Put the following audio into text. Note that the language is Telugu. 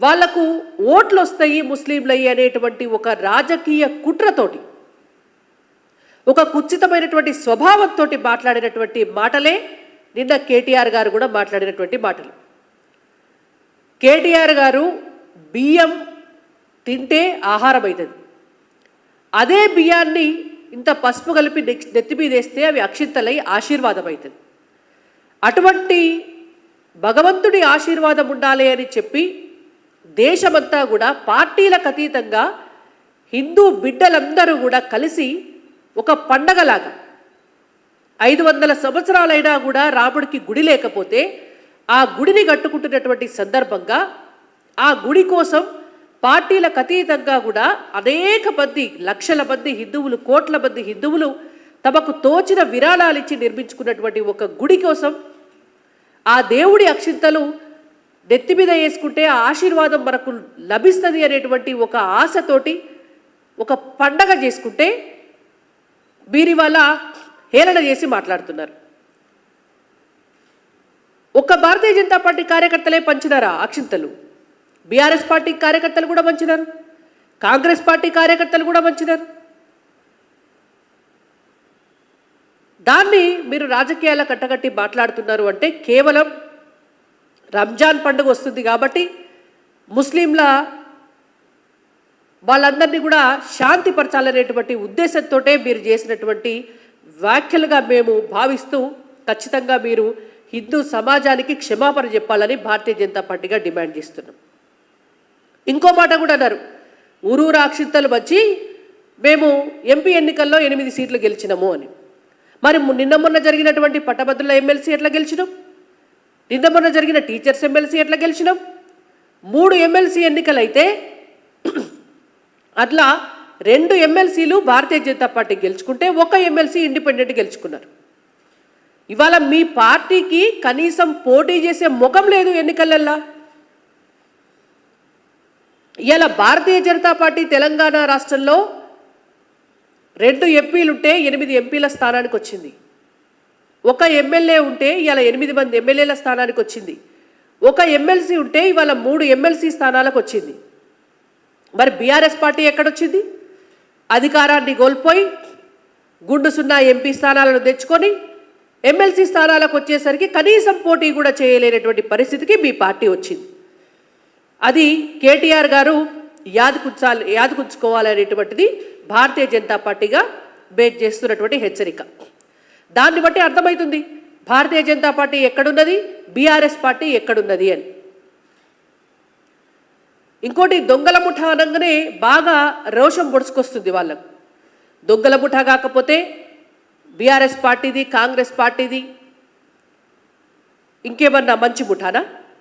వాళ్ళకు ఓట్లు వస్తాయి ముస్లింలయ్యి అనేటువంటి ఒక రాజకీయ కుట్రతోటి ఒక కుచితమైనటువంటి స్వభావంతో మాట్లాడినటువంటి మాటలే నిన్న కేటీఆర్ గారు కూడా మాట్లాడినటువంటి మాటలు. కేటీఆర్ గారు బియ్యం తింటే ఆహారం అవుతుంది అదే బియ్యాన్ని ఇంత పసుపు కలిపి నెక్- నెత్తి మీద వేస్తే అవి అక్షింతలై ఆశీర్వాదం అవుతుంది అటువంటి భగవంతుడి ఆశీర్వాదం ఉండాలి అని చెప్పి దేశమంతా కూడా పార్టీలకు అతీతంగా హిందూ బిడ్డలందరూ కూడా కలిసి ఒక పండగలాగా ఐదు వందల సంవత్సరాలైనా కూడా రాముడికి గుడి లేకపోతే ఆ గుడిని కట్టుకుంటున్నటువంటి సందర్భంగా ఆ గుడి కోసం పార్టీలకు అతీతంగా కూడా అనేక మంది లక్షల మంది హిందువులు కోట్ల మంది హిందువులు తమకు తోచిన విరాళాలు ఇచ్చి నిర్మించుకున్నటువంటి ఒక గుడి కోసం ఆ దేవుడి అక్షింతలు నెత్తి మీద వేసుకుంటే ఆశీర్వాదం మనకు లభిస్తుంది అనేటువంటి ఒక ఆశతోటి ఒక పండగ చేసుకుంటే వీరి వల్ల హేళన చేసి మాట్లాడుతున్నారు. ఒక్క భారతీయ జనతా పార్టీ కార్యకర్తలే పంచినారా అక్షింతలు? బీఆర్ఎస్ పార్టీ కార్యకర్తలు కూడా పంచినారు. కాంగ్రెస్ పార్టీ కార్యకర్తలు కూడా పంచినారు. దాన్ని మీరు రాజకీయాల కట్టగట్టి మాట్లాడుతున్నారు అంటే కేవలం రంజాన్ పండుగ వస్తుంది కాబట్టి ముస్లింల వాళ్ళందరినీ కూడా శాంతిపరచాలనేటువంటి ఉద్దేశంతో మీరు చేసినటువంటి వ్యాఖ్యలుగా మేము భావిస్తూ ఖచ్చితంగా మీరు హిందూ సమాజానికి క్షమాపణ చెప్పాలని భారతీయ జనతా పార్టీగా డిమాండ్ చేస్తున్నాం. ఇంకో మాట కూడా అన్నారు. ఊరు రాక్షితలు వచ్చి మేము ఎంపీ ఎన్నికల్లో ఎనిమిది సీట్లు గెలిచినాము అని. మరి నిన్న మొన్న జరిగినటువంటి పట్టభద్రుల ఎమ్మెల్సీ ఎట్లా గెలిచినాం? నిన్న మొన్న జరిగిన టీచర్స్ ఎమ్మెల్సీ ఎట్లా గెలిచినాం? మూడు ఎమ్మెల్సీ ఎన్నికలైతే అట్లా రెండు ఎమ్మెల్సీలు భారతీయ జనతా పార్టీ గెలుచుకుంటే ఒక ఎమ్మెల్సీ ఇండిపెండెంట్ గెలుచుకున్నారు. ఇవాళ మీ పార్టీకి కనీసం పోటీ చేసే ముఖం లేదు ఎన్నికలల్లా. ఇలా భారతీయ జనతా పార్టీ తెలంగాణ రాష్ట్రంలో రెండు ఎంపీలుంటే ఎనిమిది ఎంపీల స్థానానికి వచ్చింది ఒక ఎమ్మెల్యే ఉంటే ఇవాళ ఎనిమిది మంది ఎమ్మెల్యేల స్థానానికి వచ్చింది. ఒక ఎమ్మెల్సీ ఉంటే ఇవాళ మూడు ఎమ్మెల్సీ స్థానాలకు వచ్చింది. మరి బీఆర్ఎస్ పార్టీ ఎక్కడొచ్చింది? అధికారాన్ని కోల్పోయి గుండు సున్నా ఎంపీ స్థానాలను తెచ్చుకొని ఎమ్మెల్సీ స్థానాలకు వచ్చేసరికి కనీసం పోటీ కూడా చేయలేనటువంటి పరిస్థితికి మీ పార్టీ వచ్చింది. అది కేటీఆర్ గారు యాదకుంచాలి యాదకుంచుకోవాలనేటువంటిది భారతీయ జనతా పార్టీగా బేట్ చేస్తున్నటువంటి హెచ్చరిక. దాన్ని బట్టి అర్థమవుతుంది భారతీయ జనతా పార్టీ ఎక్కడున్నది? బీఆర్ఎస్ పార్టీ ఎక్కడున్నది అని. ఇంకోటి దొంగల ముఠా అనగానే బాగా రోషం పొడుచుకొస్తుంది వాళ్ళకు. దొంగల ముఠా కాకపోతే బీఆర్ఎస్ పార్టీది కాంగ్రెస్ పార్టీది ఇంకేమన్నా మంచి ముఠానా?